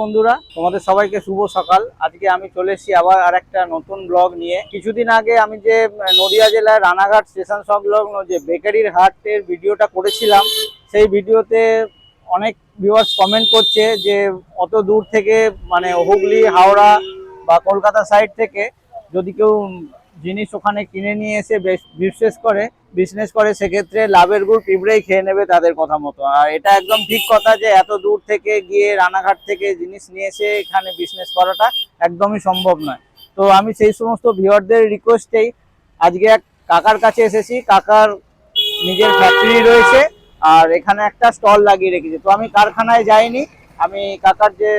বন্ধুরা, তোমাদের সবাইকে শুভ সকাল। আজকে আমি চলে এসেছি আবার আর একটা নতুন ব্লগ নিয়ে। কিছুদিন আগে আমি যে নদিয়া জেলার রানাঘাট স্টেশন সংলগ্ন যে বেকারির হাটের ভিডিওটা করেছিলাম, সেই ভিডিওতে অনেক ভিউয়ার্স কমেন্ট করছে যে, অত দূর থেকে মানে হুগলি, হাওড়া বা কলকাতা সাইড থেকে যদি কেউ জিনিস ওখানে কিনে নিয়ে এসে বিজনেস করে বিজনেস করে, সেক্ষেত্রে লাভের গুড় পিঁপড়েই খেয়ে নেবে তাদের কথা মতো। আর এটা একদম ঠিক কথা যে এত দূর থেকে গিয়ে রানাঘাট থেকে জিনিস নিয়ে এসে এখানে বিজনেস করাটা একদমই সম্ভব নয়। তো আমি সেই সমস্ত ভিউয়ারদের রিকোয়েস্টেই আজকে এক কাকার কাছে এসেছি। কাকার নিজের ফ্যাক্টরি রয়েছে, আর এখানে একটা স্টল লাগিয়ে রেখেছে। তো আমি কারখানায় যাইনি আমি কাকার যে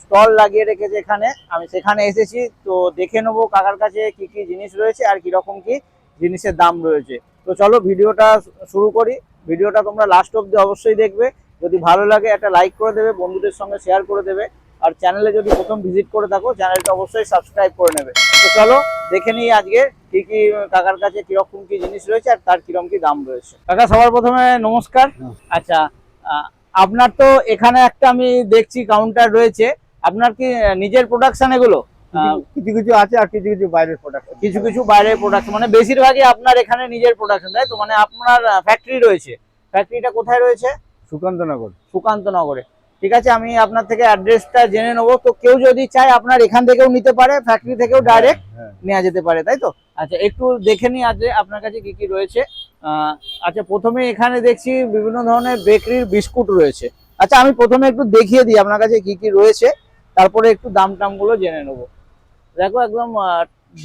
স্টল লাগিয়ে রেখেছে এখানে আমি সেখানে এসেছি তো দেখে নেব কাকার কাছে কি কি জিনিস রয়েছে আর কীরকম কি জিনিসের দাম রয়েছে। তো চলো ভিডিওটা শুরু করি। ভিডিওটা তোমরা লাস্ট অব্দি অবশ্যই দেখবে। যদি ভালো লাগে একটা লাইক করে দেবে বন্ধুদের সঙ্গে শেয়ার করে দেবে। আর চ্যানেলে যদি প্রথম ভিজিট করে থাকো চ্যানেলটা অবশ্যই সাবস্ক্রাইব করে নেবে। তো চলো দেখে নিই আজকে কি কি কাকার কাছে কীরকম কি জিনিস রয়েছে আর তার কীরকম কি দাম রয়েছে। কাকা সবার প্রথমে নমস্কার। আচ্ছা আহ, আপনার তো এখানে একটা আমি দেখছি কাউন্টার রয়েছে। আপনার কি নিজের প্রোডাকশন এগুলো? কিছু কিছু আছে আর কিছু কিছু বাইরের প্রোডাক্ট কিছু কিছু বাইরের প্রোডাকশন মানে বেশিরভাগই আপনার এখানে নিজের প্রোডাকশন তাই তো? মানে আপনার ফ্যাক্টরি রয়েছে। ফ্যাক্টরিটা কোথায় রয়েছে? সুকান্তনগর। সুকান্ত নগরে ঠিক আছে আমি আপনার থেকে অ্যাড্রেসটা জেনে নেব। তো কেউ যদি চায় আপনার এখান থেকেও নিতে পারে ফ্যাক্টরি থেকেও ডাইরেক্ট হ্যাঁ। নেওয়া যেতে পারে তাই তো? আচ্ছা একটু দেখে নিই আজ আপনার কাছে কি কি রয়েছে। আচ্ছা প্রথমে এখানে দেখছি বিভিন্ন ধরনের বেকারির বিস্কুট রয়েছে। আচ্ছা আমি প্রথমে একটু দেখিয়ে দিই আপনার কাছে কি কি রয়েছে তারপরে একটু দাম টামগুলো জেনে নেব। দেখো একদম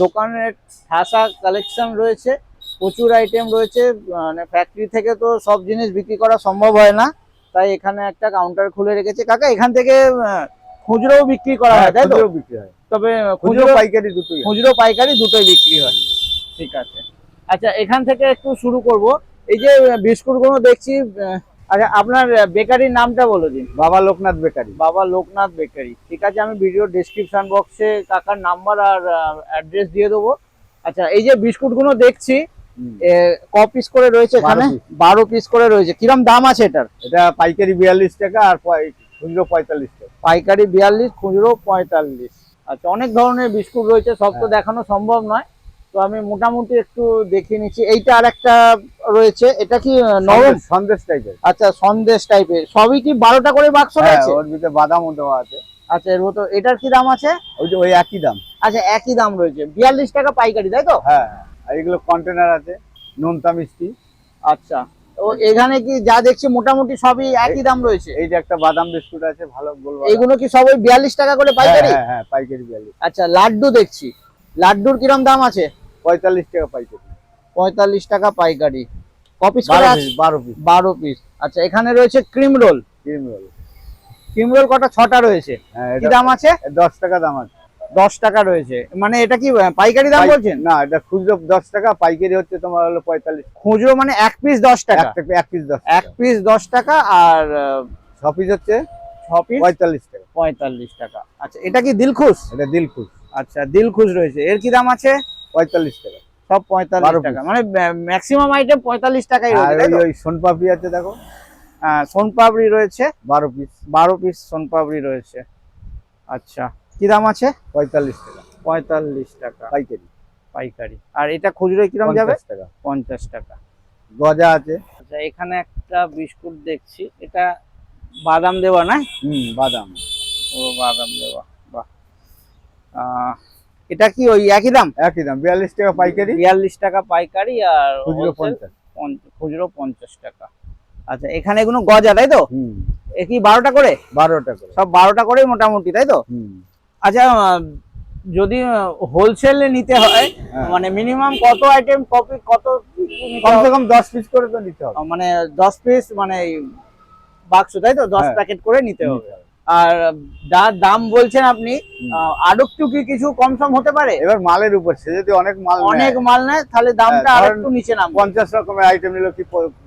দোকানের ঠাসা কালেকশন রয়েছে প্রচুর আইটেম রয়েছে মানে ফ্যাক্টরি থেকে তো সব জিনিস বিক্রি করা সম্ভব হয় না তাই এখানে একটা কাউন্টার খুলে রেখেছে। কাকা এখান থেকে খুচরোও বিক্রি করা হয় তাই তো? বিক্রি হয়। তবে খুচরো পাইকারি দুটোই হয়। খুচরো পাইকারি দুটোই বিক্রি হয়। ঠিক আছে। আচ্ছা এখান থেকে একটু শুরু করব। এই যে বিস্কুটগুলো দেখছি আচ্ছা আপনার বেকারির নামটা বলে দিন। বাবা লোকনাথ বেকারি। বাবা লোকনাথ বেকারি। ঠিক আছে আমি ভিডিও ডেসক্রিপশন বক্সে কাকার নাম্বার আর অ্যাড্রেস দিয়ে দেবো। আচ্ছা এই যে বিস্কুটগুলো দেখছি ক পিস করে রয়েছে এখানে? বারো পিস করে রয়েছে। কিরম দাম আছে এটার? এটা পাইকারি বিয়াল্লিশ টাকা আর খুচরো পঁয়তাল্লিশ টাকা। পাইকারি বিয়াল্লিশ খুচরো পঁয়তাল্লিশ। আচ্ছা অনেক ধরনের বিস্কুট রয়েছে সব তো হ্যাঁ। দেখানো সম্ভব নয়। তো আমি মোটামুটি একটু দেখিয়ে নিচ্ছি। এইটা আর একটা রয়েছে। এটা কি নরম? সন্দেশ- টাইপের আচ্ছা সন্দেশ টাইপের সবই কি বারোটা করে বাক্স হ্যাঁ রয়েছে? ওর ভিতরে বাদামও দেওয়া আছে। আচ্ছা এর মতো এটার কি দাম আছে? ওই যে ওই একই দাম। আচ্ছা একই দাম রয়েছে। বিয়াল্লিশ টাকা পাইকারি তাই তো? হ্যাঁ এগুলো কন্টেনার আছে নোনতা মিষ্টি। আচ্ছা তো এখানে কি যা দেখছি মোটামুটি সবই একই দাম রয়েছে? এই যে একটা বাদাম বিস্কুট আছে ভালো বলব এগুলো কি সব ওই বিয়াল্লিশ টাকা করে পাইকারি? হ্যাঁ হ্যাঁ পাইকারি বিয়াল্লিশ। আচ্ছা লাড্ডু দেখছি। লাড্ডুর কিরম দাম আছে? পঁয়তাল্লিশ টাকা পাইকারি। পঁয়তাল্লিশ টাকা পাইকারি। কপিস বারো? পিস বারো পিস। আচ্ছা এখানে রয়েছে cream roll. Cream roll. Cream roll কটা ছটা রয়েছে? হ্যাঁ কি দাম আছে? দশ টাকা দাম আছে। দশ টাকা রয়েছে। মানে এটা কি পাইকারি দাম বলছেন? না এটা খুচরো দশ টাকা পাইকারি হচ্ছে তোমার হলো পঁয়তাল্লিশ। খুচরো মানে এক পিস দশ টাকা? এক পিস দশ এক পিস দশ টাকা আর ছ পিস হচ্ছে ছ পিস পঁয়তাল্লিশ টাকা। পঁয়তাল্লিশ টাকা। আচ্ছা এটা কি দিলখুশ? এটা দিলখুশ। আচ্ছা দিলখুশ রয়েছে। এর কি দাম আছে? পঁয়তাল্লিশ টাকা। সব পঁয়তাল্লিশ টাকা। মানে ম্যাক্সিমাম আইটেম পঁয়তাল্লিশ টাকাই রয়েছে ওই? সোনপাপড়ি আছে দেখো। হ্যাঁ, সোনপাপড়ি রয়েছে। বারো পিস বারো পিস সোনপাপড়ি রয়েছে। আচ্ছা কি দাম আছে? পঁয়তাল্লিশ টাকা। পঁয়তাল্লিশ টাকা। পাইকারি। পাইকারি। আর এটা খুচরো কিরম যাবে? পঞ্চাশ টাকা। পঞ্চাশ টাকা। গজা আছে। আচ্ছা এখানে একটা বিস্কুট দেখছি। এটা বাদাম দেওয়া না? হুম বাদাম। ও বাদাম দেওয়া। বাহ। এটা কি ওই একই দাম? একই দাম বিয়াল্লিশ টাকা পাইকারি। বিয়াল্লিশ টাকা পাইকারি আর খুচরো পঞ্চাশ। খুচরো পঞ্চাশ টাকা। আচ্ছা এখানে এগুলো গজা তাই তো? কি বারোটা করে? বারো টাকা সব বারোটা করেই মোটামুটি তাই তো? আচ্ছা যদি হোলসেলে নিতে হয় হ্যাঁ। মানে মিনিমাম কত আইটেম কপি কত কমসে কম দশ পিস করে তো নিতে হবে। মানে দশ পিস মানে বাক্স তাই তো? দশ। প্যাকেট করে নিতে হবে। আর যা দাম বলছেন আপনি আরও একটু কি কিছু কম সম হতে পারে? এবার মালের উপর সে যদি অনেক মাল অনেক মাল নেয় তাহলে দামটা হ্যাঁ, আর একটু নিচে নামবে। পঞ্চাশ রকমের আইটেম নিল কি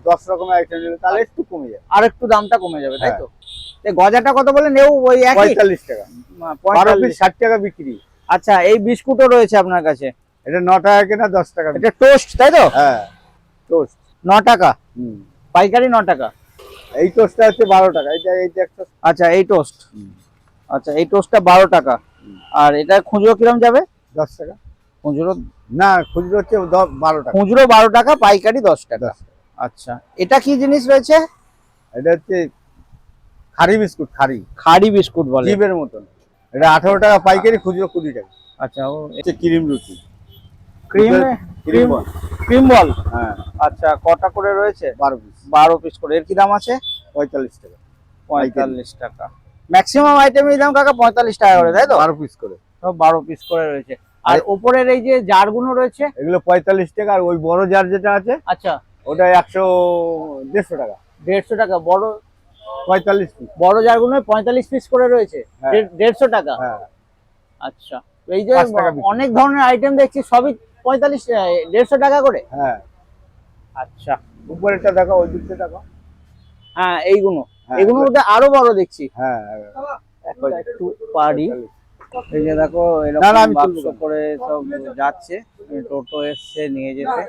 দশ রকমের আইটেম নিল তাহলে একটু কমে যাবে। আর একটু দামটা কমে যাবে তাই হ্যাঁ। তো? গজাটা কত বলে? নেও ওই একই? পঁয়তাল্লিশ টাকা। বারো পিস ষাট টাকা বিক্রি। আচ্ছা এই বিস্কুটও রয়েছে আপনার কাছে? এটা ন টাকা কেনা দশ টাকা এটা টোস্ট তাই তো? হ্যাঁ টোস্ট ন টাকা? পাইকারি ন টাকা? এই টোস্টটা হচ্ছে বারো টাকা এইটা একটা আচ্ছা এই টোস্ট আচ্ছা এই টোস্টটা বারো টাকা। আর এটা খুচরো কিরম যাবে? দশ টাকা। খুচরো? না খুচরো হচ্ছে বারো টাকা। খুচরো বারো টাকা পাইকারি দশ টাকা। আচ্ছা এটা কি জিনিস রয়েছে? এটা হচ্ছে খারি বিস্কুট খারি। খাড়ি বিস্কুট বলে। জিপের মতন। এটা আঠারো টাকা পাইকারি খুচরো কুড়ি টাকা। আচ্ছা ও হচ্ছে ক্রিম রুটি। ক্রিম ক্রিম ক্রিম বল। হ্যাঁ। আচ্ছা কটা করে রয়েছে? বারো পিস বারো পিস করে। এর কি দাম আছে? পঁয়তাল্লিশ টাকা। পঁয়তাল্লিশ টাকা। ম্যাক্সিমাম আইটেমের দাম কাকা পঁয়তাল্লিশ টাকা করে তাই তো? বারো পিস করে। সব বারো পিস করে রয়েছে। আর ওপরের এই যে জারগুলো রয়েছে? এগুলো পঁয়তাল্লিশ টাকা আর ওই বড় জার যেটা আছে আচ্ছা। ওটা একশো দেড়শো টাকা। দেড়শো টাকা। বড় পঁয়তাল্লিশ পিস বড় জারগুলো পঁয়তাল্লিশ পিস করে রয়েছে? হ্যাঁ। দেড়- দেড়শো টাকা? হ্যাঁ। আচ্ছা। এই যে। অনেক ধরনের আইটেম দেখছি সবই পঁয়তাল্লিশ দেড়শো টাকা করে? হ্যাঁ। আচ্ছা। উপরেরটা দেখো ওই দিকটা দেখো। হ্যাঁ এইগুলো হ্যাঁ, এগুলো মধ্যে আরও বড় দেখছি। হ্যাঁ। একটা পারি এই যে দেখো এরকম বাক্স করে সব যাচ্ছে। টোটো এসছে নিয়ে যেতে।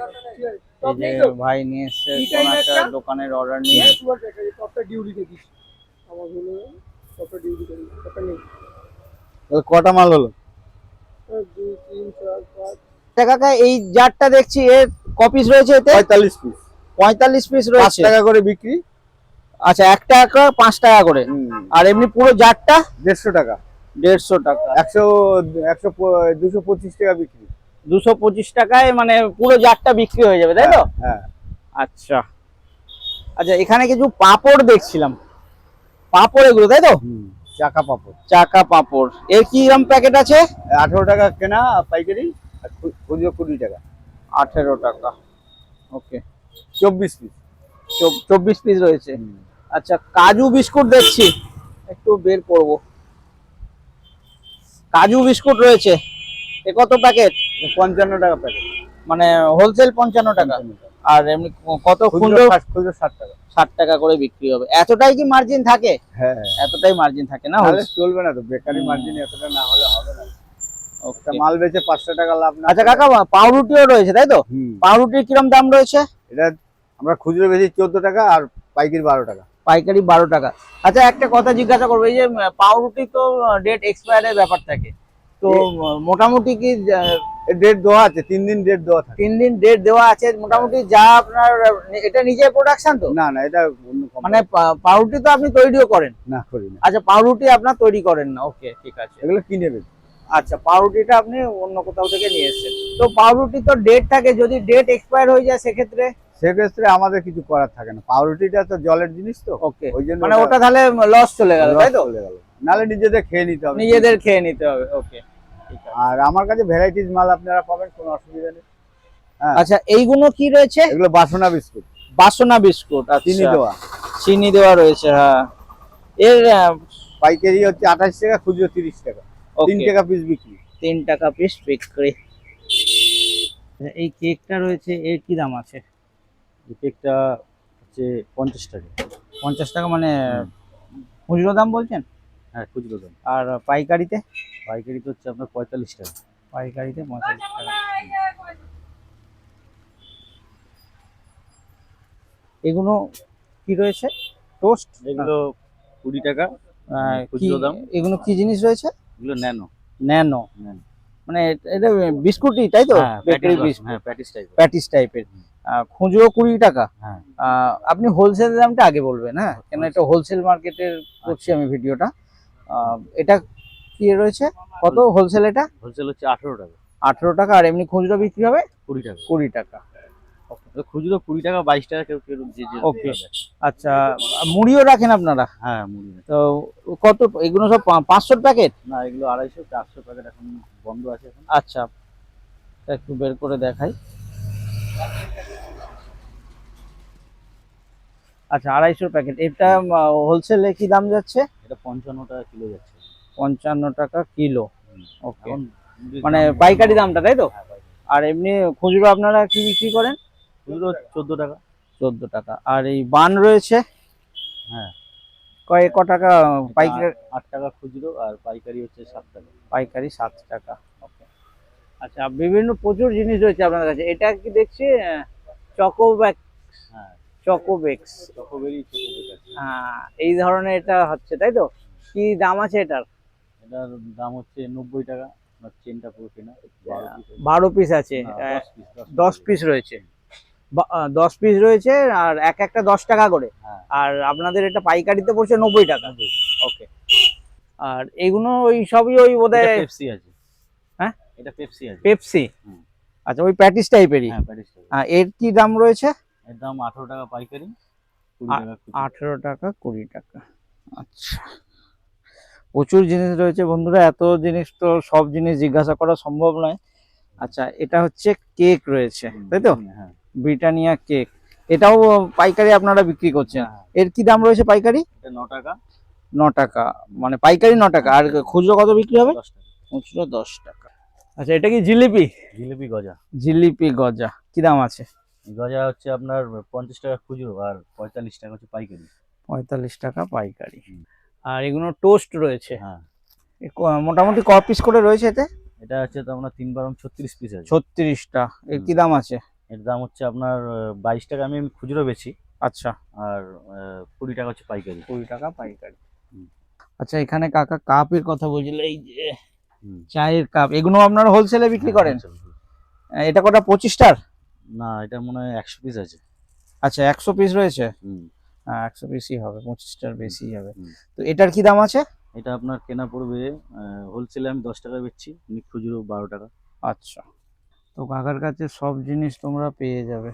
এই যে ভাই নিয়ে এসছে কোন একটা? দোকানের অর্ডার নিয়ে। কটা মাল হলো? কাকা এই জারটা দেখছি এর কপিস রয়েছে এতে? পঁয়তাল্লিশ পিস পঁয়তাল্লিশ পিস পাঁচ রয়েছে। টাকা করে বিক্রি। আচ্ছা এক টাকা পাঁচ টাকা করে। আর এমনি পুরো জারটা? দেড়শো টাকা। দেড়শো টাকা। একশো একশো প- দুশো পঁচিশ টাকা বিক্রি। দুশো পঁচিশ টাকায় মানে পুরো জারটা বিক্রি হয়ে যাবে তাই তো? হ্যাঁ আচ্ছা। আচ্ছা এখানে কিছু পাপড় দেখছিলাম। পাপড় এগুলো তাই তো? চাকা পাপড়। চাকা পাপড়। এর কি রকম প্যাকেট আছে? আঠারো টাকা কেনা পাইকারি। আর খুচরো কুড়ি টাকা। আঠেরো টাকা। ওকে। চব্বিশ পিস চব্বিশ পিস রয়েছে। আচ্ছা কাজু বিস্কুট দেখছি। একটু বের করব। কাজু বিস্কুট রয়েছে। এ কত প্যাকেট? পঞ্চান্ন টাকা প্যাকেট। মানে হোলসেল পঞ্চান্ন টাকা। আর এমনি কত খুচরো খুচরো? ষাট- টাকা। ষাট টাকা করে বিক্রি হবে। এতটাই কি মার্জিন থাকে? হ্যাঁ। এতটাই মার্জিন থাকে না নাহলে চলবে না তো। বেকারি মার্জিন এতটা না হলে হবে না। মাল বেচে পাঁচশো টাকা লাভ না আচ্ছা কাকা পাউরুটিও রয়েছে তাই তো? পাউরুটির কিরম দাম রয়েছে? এটা আমরা খুচরো বেচি চোদ্দ টাকা আর পাইকারি বারো টাকা। পাইকারি বারো টাকা। আচ্ছা একটা কথা জিজ্ঞাসা করব এই যে পাউরুটি তো ডেট এক্সপায়ারের ব্যাপার থাকে। তো মোটামুটি কি ডেট দেওয়া আছে তিন দিন ডেট দেওয়া থাকে। তিন দিন ডেট দেওয়া আছে মোটামুটি যা আপনার এটা নিজের প্রোডাকশন তো? না না এটা মানে পাউরুটি তো আপনি তৈরিও করেন? না করি না। আচ্ছা পাউরুটি আপনার তৈরি করেন না ওকে ঠিক আছে। এগুলো কিনে বেচি। আচ্ছা পাউরুটিটা আপনি অন্য কোথাও থেকে নিয়ে এসেছেন। তো পাউরুটি তো ডেট থাকে যদি ডেট এক্সপায়ার হয়ে যায় সেক্ষেত্রে? সেক্ষেত্রে আমাদের কিছু করার থাকে না। পাউরুটিটা তো জলের জিনিস তো। ওকে ওই জন্য মানে ওটা তাহলে লস চলে গেল তাই তো? চলে গেল। নাহলে নিজেদের খেয়ে নিতে হবে। নিজেদের খেয়ে নিতে হবে ওকে আর আমার কাছে ভ্যারাইটিস মাল আপনারা পাবেন কোনো অসুবিধা নেই। হ্যাঁ। আচ্ছা এইগুলো কি রয়েছে? এগুলো বাসনা বিস্কুট। বাসনা বিস্কুট আর চিনি দেওয়া। চিনি দেওয়া রয়েছে হ্যাঁ। এর পাইকারি হচ্ছে আঠাশ টাকা খুচরো তিরিশ টাকা। তিন টাকা পিস বিক্রি। তিন টাকা পিস বিক্রি। এই কেকটা রয়েছে এর কি দাম আছে? কেকটা হচ্ছে পঞ্চাশ টাকা। পঞ্চাশ টাকা মানে খুচরো দাম বলছেন? হ্যাঁ খুচরো দাম। আর পাইকারিতে? পাইকারিতে হচ্ছে আপনার পঁয়তাল্লিশ টাকা। পাইকারিতে পঁয়তাল্লিশ টাকা। এগুলো কি রয়েছে? টোস্ট এগুলো কুড়ি টাকা। খুচরো দাম। এগুলো কি জিনিস রয়েছে? এগুলো ন্যানো। ন্যানো। মানে এটা বিস্কুটই তাই তো? Bakery biscuit. হ্যাঁ প্যাটিস টাইপ প্যাটিস টাইপের খুচরো কুড়ি টাকা। হ্যাঁ। আহ, আপনি হোলসেল দামটা আগে বলবেন হ্যাঁ? কেন এটা হোলসেল মার্কেটের করছি আমি ভিডিওটা। আহ, এটা কি রয়েছে? কত হোলসেল এটা? হোলসেল হচ্ছে আঠেরো টাকা। আঠেরো টাকা আর এমনি খুচরো বিক্রি হবে কুড়ি টাকা। কুড়ি টাকা। খুচরো কুড়ি টাকা বাইশ টাকা কেউ কেউ Okay. আচ্ছা মুড়িও রাখেন আপনারা? হ্ঁ মুড়ি তো কত এগুলো সব পাঁচশোর প্যাকেট? না এগুলো আড়াইশো চারশো প্যাকেট এখন বন্ধ আছে এখন। আচ্ছা একটু বের করে দেখাই। আচ্ছা আড়াইশোর প্যাকেট। এটা হোলসেলে কি দাম যাচ্ছে? এটা পঞ্চান্ন টাকা কিলো যাচ্ছে। পঞ্চান্ন টাকা কিলো। ওকে মানে পাইকারি দামটা তাই তো? হ্যাঁ, আর এমনি খুচরো আপনারা কি বিক্রি করেন? খুচরো চোদ্দ টাকা। চোদ্দ টাকা। আর এই বান রয়েছে? হ্যাঁ। কয় ক টাকা পাইকারি? আট টাকা খুচরো আর পাইকারি হচ্ছে সাত টাকা। পাইকারি সাত টাকা। ওকে। আচ্ছা বিভিন্ন প্রচুর জিনিস রয়েছে আপনার কাছে। এটা কি দেখছি? চকোব্যাক হ্যাঁ। চকোবেক্স চকোবেরি আছে। এই ধরনের এটা হচ্ছে তাই তো? কি দাম আছে এটার? এটার দাম হচ্ছে নব্বই টাকা। চেনটা পুরো কেনা। বারো পিস আছে। আহ, দশ পিস রয়েছে। আহ, দশ পিস রয়েছে আর এক একটা দশ টাকা করে। হ্যাঁ। আর আপনাদের এটা পাইকারিতে পড়ছে নব্বই টাকা। ওকে আর এগুলো ওই সবই ওই বোধহয় পেপসি আছে। হ্যাঁ? এটা পেপসি আছে। পেপসি। আচ্ছা ওই প্যাটিস টাইপেরই হ্যাঁ। এর কি দাম রয়েছে? এর দাম আঠারো টাকা পাইকারি। আঠেরো টাকা কুড়ি টাকা। আচ্ছা। প্রচুর জিনিস রয়েছে বন্ধুরা এত জিনিস তো সব জিনিস জিজ্ঞাসা করা সম্ভব নয়। আচ্ছা এটা হচ্ছে কেক রয়েছে তাই তো? হ্যাঁ। Britannia cake. এটাও পাইকারি আপনারা বিক্রি করছেন। হ্যাঁ, এর কি দাম রয়েছে পাইকারি? ন টাকা। ন টাকা। মানে পাইকারি ন টাকা। আর খুচরো কত বিক্রি হবে? খুচরো দশ টাকা। আচ্ছা এটা কি জিলিপি? জিলিপি গজা। জিলিপি গজা। কি দাম আছে? গজা হচ্ছে আপনার পঞ্চাশ টাকা খুচরো আর পঁয়তাল্লিশ টাকা হচ্ছে পাইকারি। পঁয়তাল্লিশ টাকা পাইকারি। আর এগুলো টোস্ট রয়েছে। হ্যাঁ। ক- মোটামুটি ক পিস করে রয়েছে এতে? এটা হচ্ছে তো আপনার তিন বারম ছত্রিশ পিস আছে। ছত্রিশটা। এর কি দাম আছে? এর দাম হচ্ছে আপনার বাইশ টাকা আমি আমি খুচরো বেছি আচ্ছা। আর কুড়ি টাকা হচ্ছে পাইকারি। কুড়ি টাকা পাইকারি। আচ্ছা এখানে কাকা কাপের কথা বলছিল এই যে চায়ের কাপ এগুলো আপনারা হোলসেলে বিক্রি হ্যাঁ, করেন? এটা কটা পঁচিশটার না এটা মনে হয় একশো পিস আছে। আচ্ছা একশো পিস রয়েছে? হ্যাঁ একশো পিসই হবে পঁচিশটার বেশি হবে। তো এটার কি দাম আছে? এটা আপনার কেনা পড়বে হোলসেলে আমি দশ টাকা বেচছি খুচরো বারো টাকা। আচ্ছা। তো কাকার কাছে সব জিনিস তোমরা পেয়ে যাবে।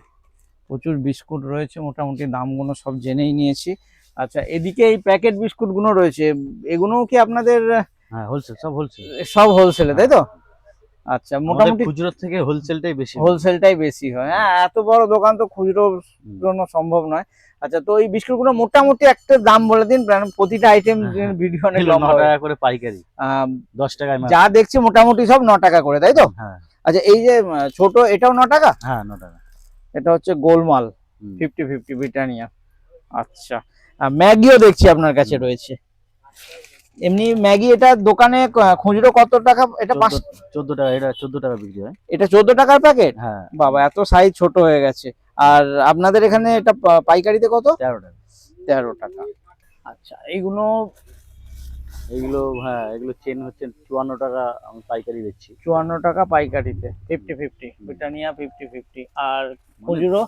প্রচুর বিস্কুট রয়েছে মোটামুটি দামগুলো সব জেনেই নিয়েছি। আচ্ছা এদিকে এই প্যাকেট বিস্কুটগুলো রয়েছে এগুলোও কি আপনাদের হ্যাঁ হোলসেল সব হোলসেল সব হোলসেলে তাই তো? আচ্ছা মোটামুটি খুচরো থেকে হোলসেলটাই বেশি। হোলসেলটাই বেশি হয়। হ্যাঁ এত বড় দোকান তো খুচরো হুম। জন্য সম্ভব নয়। আচ্ছা তো এই বিস্কুটগুলো মোটামুটি একটা দাম বলে দিন প্রতিটা আইটেম হ্যাঁ। ভিডিও অনেক লম্বা টাকা করে পাইকারি। আম, দশ টাকায় মাল। যা দেখছি মোটামুটি সব ন টাকা করে তাই তো? হ্যাঁ। আচ্ছা এই যে ছোট এটাও ন টাকা? হ্যাঁ ন টাকা। এটা হচ্ছে গোলমাল ফিফটি ফিফটি ব্রিটানিয়া। আচ্ছা ম্যাগিও দেখছি আপনার কাছে রয়েছে। এমনি ম্যাগি এটা দোকানে খুচরো কত টাকা? এটা পাঁচ চোদ্দ- টাকা এটা চোদ্দ টাকা বিক্রি হয়। এটা চোদ্দ টাকার প্যাকেট? হ্যাঁ। বাবা এত সাইজ ছোট হয়ে গেছে। আর আপনাদের এখানে এটা পাইকারিতে কত? তেরো টাকা। তেরো টাকা। আচ্ছা এইগুলো এগুলো হ্যাঁ এগুলো চেন হচ্ছে চুয়ান্ন টাকা আমি পাইকারি দিচ্ছি। চুয়ান্ন টাকা পাইকারিতে fifty fifty Britannia fifty fifty আর খুচরো?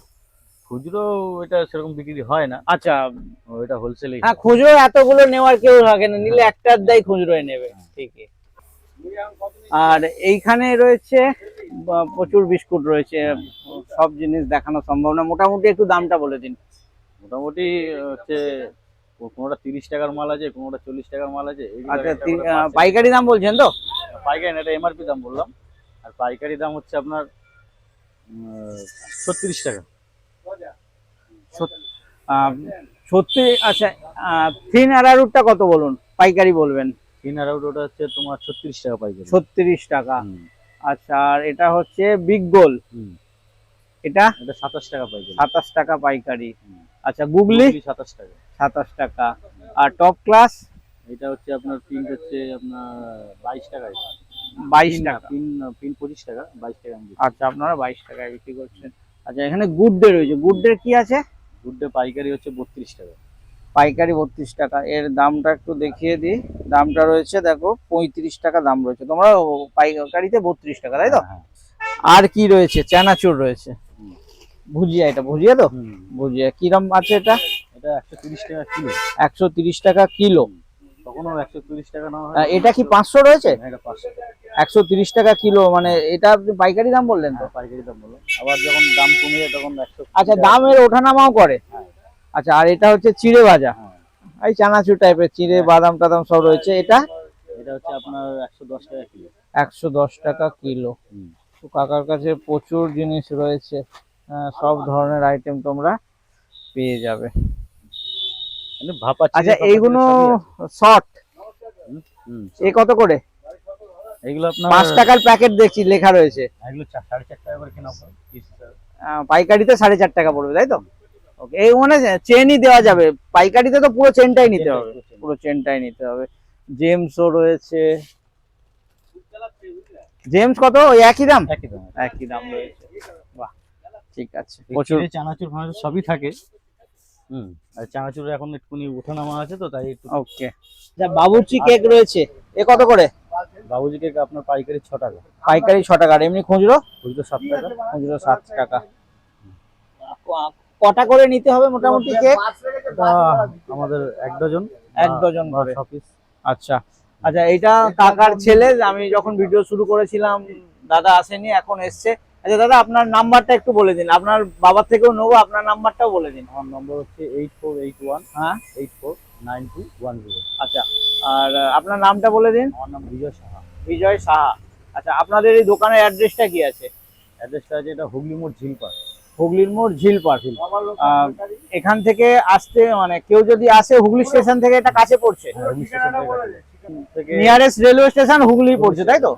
খুচরো এটা সেরকম বিক্রি হয় না। আচ্ছা। ও, এটা হোলসেলেই হ্যাঁ খুচরো এতগুলো নেওয়ার কেউ থাকে না নিলে একটা আধটাই খুচরোয় নেবে ঠিকই। আর এইখানে রয়েছে প্রচুর বিস্কুট রয়েছে সব জিনিস দেখানো সম্ভব না। মোটামুটি একটু দামটা বলে দিন। মোটামুটি হচ্ছে কোনোটা তিরিশ টাকার মাল আছে কোনোটা চল্লিশ টাকার মাল আছে আচ্ছা পাইকারি দাম বলছেন তো? পাইকারি না, এটা এমআরপি দাম বললাম। আর পাইকারি দাম হচ্ছে আপনার ছত্রিশ টাকা। সত্যি আচ্ছা থিন অ্যারারুটটা কত বলুন? পাইকারি বলবেন। তিন আর ওটা হচ্ছে তোমার ছত্রিশ টাকা পাইকারি। ছত্রিশ টাকা। আচ্ছা আর এটা হচ্ছে বিগ গোল। এটা? এটা সাতাশ টাকা পাইকারি। সাতাশ টাকা পাইকারি। আচ্ছা গুগলি সাতাশ টাকা। সাতাশ টাকা। আর টপ ক্লাস এটা হচ্ছে আপনার প্রিন্ট হচ্ছে আপনার বাইশ টাকা বাইশ টাকা। পিন পিন পঁচিশ টাকা বাইশ টাকা আচ্ছা আপনারা বাইশ টাকায় বিক্রি করছেন। আচ্ছা এখানে গুড ডে রয়েছে। গুড ডে কি আছে? গুড্ডে পাইকারি হচ্ছে বত্রিশ টাকা। পাইকারি বত্রিশ টাকা। এর দামটা একটু দেখিয়ে দিই। দামটা রয়েছে দেখো পঁয়ত্রিশ টাকা দাম রয়েছে। তোমরা পাইকারিতে বত্রিশ টাকা তাই তো? হ্যাঁ, আর কি রয়েছে? চানাচুর রয়েছে। ভুজিয়া এটা ভুজিয়া তো? ভুজিয়া। কিরম আছে এটা? এটা একশো তিরিশ টাকা কিলো। একশো তিরিশ টাকা কিলো। কখনো টাকা হয় এটা কি পাঁচশো রয়েছে? হ্যাঁ, এটা টাকা কিলো মানে এটা আপনি পাইকারি দাম বললেন তো? হ্যাঁ, পাইকারি দাম আবার যখন দাম কমে যায় তখন একশো আচ্ছা দামের ওঠানামাও করে। হ্যাঁ। আচ্ছা আর এটা হচ্ছে চিড়ে ভাজা। হ্যাঁ। এই চানাচুর টাইপের চিড়ে বাদাম টাদাম সব রয়েছে। এটা? এটা হচ্ছে আপনার একশো দশ টাকা কিলো। একশো দশ টাকা কিলো। তো কাকার কাছে প্রচুর জিনিস রয়েছে। সব ধরনের আইটেম তোমরা পেয়ে যাবে। আচ্ছা এইগুলো শর্ট এ কত করে? এগুলো আপনার পাঁচ টাকার প্যাকেট দেখছি লেখা রয়েছে। এগুলো টাকা করে কেনা পাইকারিতে পড়বে তাই তো? ওকে এই মানে চেনই দেওয়া যাবে। পাইকারিতে তো পুরো চেনটাই নিতে হবে। পুরো চেনটাই নিতে হবে। জেমসও রয়েছে। জেমস কত? ওই একই দাম? একই দাম। একই দাম রয়েছে। বাহ ঠিক আছে। প্রচুর প্রচুর। চানাচুর ফানাচুর সবই থাকে। হুম। আর চানাচুরের এখন একটুখানি ওঠানামা আছে তো তাই একটু ওকে। যা বাবুর্চি কেক রয়েছে। এ কত করে? বাবুজি কেক আপনার পাইকারি ছ টাকা। পাইকারি ছ টাকা। আর এমনি খুচরো? খুচরো সাত টাকা। খুচরো সাত টাকা। কটা করে নিতে হবে মোটামুটি কেক? আমাদের এক ডজন। এক ডজন করে। ছ পিস আচ্ছা। আচ্ছা এটা কাকার ছেলে। আমি যখন ভিডিও শুরু করেছিলাম দাদা আসেনি এখন এসছে। আচ্ছা দাদা আপনার নাম্বারটা একটু বলে দিন। আপনার বাবার থেকেও নেব আপনার নাম্বারটাও বলে দিন। আমার নম্বর হচ্ছে এইট ফোর এইট ওয়ান হ্যাঁ? Eight four nine two one zero আচ্ছা আর আপনার নামটা বলে দিন। আমার নাম বিজয় সাহা। বিজয় সাহা। আচ্ছা আপনাদের এই দোকানের অ্যাড্রেসটা কি আছে? অ্যাড্রেসটা আছে এটা হুগলি মোড় ঝিল ঝিলপাড় হুগলির মোড় ঝিলপাড় আহ, এখান থেকে আসতে মানে কেউ যদি আসে হুগলি স্টেশন থেকে এটা কাছে পড়ছে। নিয়ারেস্ট রেলওয়ে স্টেশন হুগলি পড়ছে তাই তো?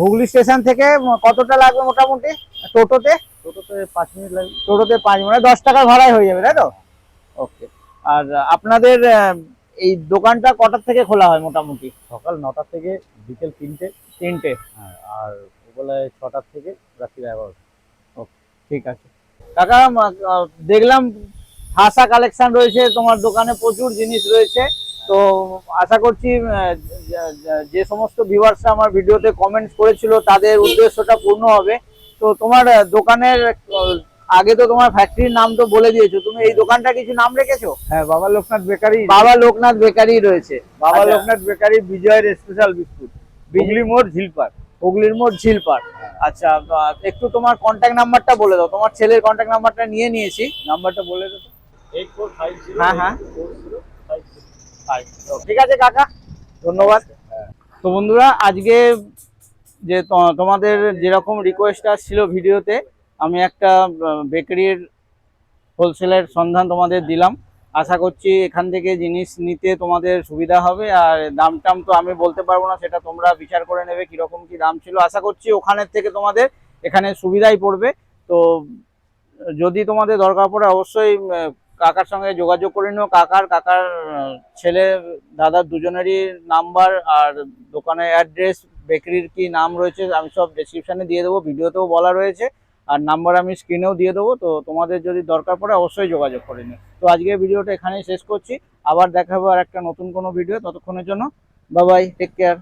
হুগলি স্টেশন থেকে কতটা লাগবে মোটামুটি? টোটোতে? টোটোতে পাঁচ মিনিট লাগবে। টোটোতে পাঁচ মানে দশ টাকার ভাড়ায় হয়ে যাবে তাই তো? ওকে। আর আপনাদের এই দোকানটা কটার থেকে খোলা হয় মোটামুটি? সকাল নটা থেকে বিকেল তিনটে। তিনটে। হ্যাঁ, আর ওবেলায় ছটার থেকে রাত্রি এগারোটা। ঠিক আছে। কাকা দেখলাম হাসা কালেকশন রয়েছে তোমার দোকানে প্রচুর জিনিস রয়েছে। তো আশা করছি যে- সমস্ত ভিউয়ার্সরা আমার ভিডিওতে কমেন্টস করেছিল তাদের উদ্দেশ্যটা পূর্ণ হবে। তো তোমার দোকানের আগে তো তোমার ফ্যাক্টরির নাম তো বলে দিয়েছ। তুমি এই দোকানটা কিছু নাম রেখেছো? হ্যাঁ বাবা লোকনাথ বেকারি। বাবা লোকনাথ বেকারি রয়েছে। বাবা আচ্ছা। লোকনাথ বেকারি বিজয়ের স্পেশাল বিস্কুট। হুগলি মোড় ঝিলপার হুগলির মোড় ঝিলপার আচ্ছা একটু তোমার কন্ট্যাক্ট নাম্বারটা বলে দাও। তোমার ছেলের কন্ট্যাক্ট নাম্বারটা নিয়ে নিয়েছি। নাম্বারটা বলে দাও। হ্যাঁ, হ্যাঁ। ঠিক আছে কাকা। ধন্যবাদ। তো বন্ধুরা আজকে যে তোমাদের যেরকম রিকোয়েস্ট আসছিল ভিডিওতে আমি একটা বেকারির হোলসেলের সন্ধান তোমাদের দিলাম। আশা করছি এখান থেকে জিনিস নিতে তোমাদের সুবিধা হবে আর দাম টাম তো আমি বলতে পারব না সেটা তোমরা বিচার করে নেবে কীরকম কি দাম ছিল। আশা করছি ওখানের থেকে তোমাদের এখানে সুবিধাই পড়বে। তো যদি তোমাদের দরকার পড়ে অবশ্যই কাকার সঙ্গে যোগাযোগ করে নিও। কাকার কাকার ছেলে, দাদার দুজনেরই নাম্বার আর দোকানের অ্যাড্রেস, বেকারির কি নাম রয়েছে আমি সব ডেসক্রিপশনে দিয়ে দেবো, ভিডিওতেও বলা রয়েছে। আর নাম্বার আমি স্ক্রিনেও দিয়ে দেবো, তো তোমাদের যদি দরকার পড়ে অবশ্যই যোগাযোগ করে নিও। তো আজকে ভিডিওটা এখানেই শেষ করছি। আবার দেখা হবে আর একটা নতুন কোনো ভিডিও ততক্ষণের জন্য বাবাই টেক কেয়ার